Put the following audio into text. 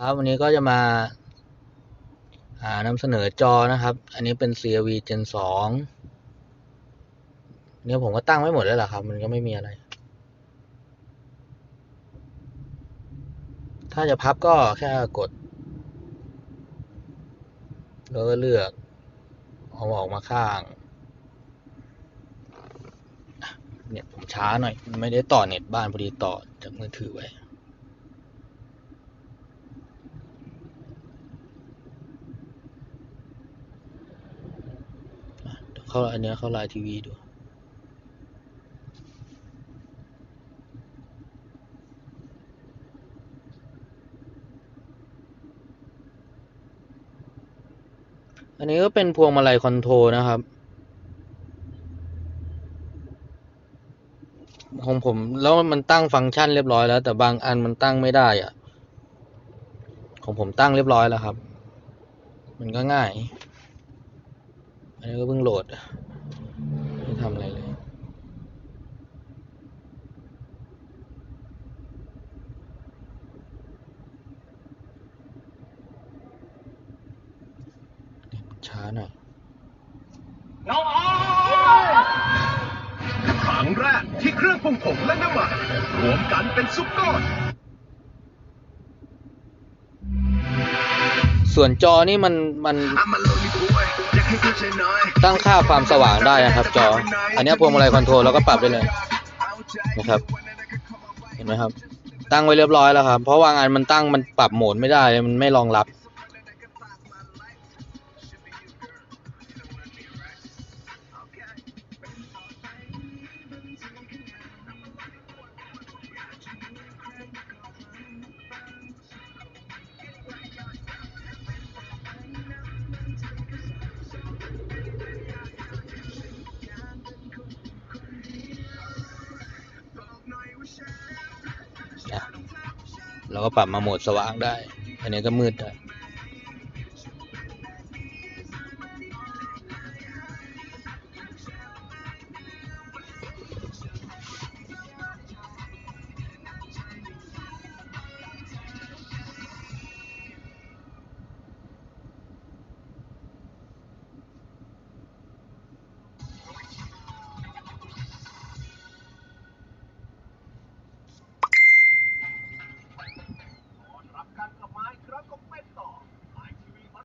ครับวันนี้ก็จะมาหานำเสนอจอนะครับ อันนี้เป็น CRV Gen 2เนี่ยผมก็ตั้งไว้หมดแล้วแหละครับ มันก็ไม่มีอะไร ถ้าจะพับก็แค่กด แล้วก็เลือกเอาออกมาข้าง เน็ตผมช้าหน่อย ไม่ได้ต่อเน็ตบ้านพอดีต่อจากมือถือไว้ เข้าอันเนี้ยเข้าไลน์ทีวีดูอันนี้ก็เป็นพวงมาลัยคอนโทรลนะครับ ของผมแล้วมันตั้งฟังก์ชันเรียบร้อยแล้ว แต่บางอันมันตั้งไม่ได้อะของผมตั้งเรียบร้อยแล้วครับ มันก็ง่าย นนี้ก็เพิ่งโหลด ไม่ทำอะไรเลย ช้าหน่อย น้องออยครั้งแรกที่เครื่องปรุงผงและน้ำมันรวมกันเป็นซุปก้อน ส่วนจอนี่มันมัน I'm a lonely boy อยากให้เธอใช้น้อย ตั้งค่าความสว่างได้นะครับ จอ อันเนี้ยพวงมาลัยคอนโทรลแล้วก็ปรับได้เลยนะครับ เห็นไหมครับ ตั้งไว้เรียบร้อยแล้วครับ เพราะว่างานมันตั้งมันปรับโหมดไม่ได้ มันไม่รองรับ เราก็ปรับมาโหมดสว่างได้ อันนี้ก็มืดได้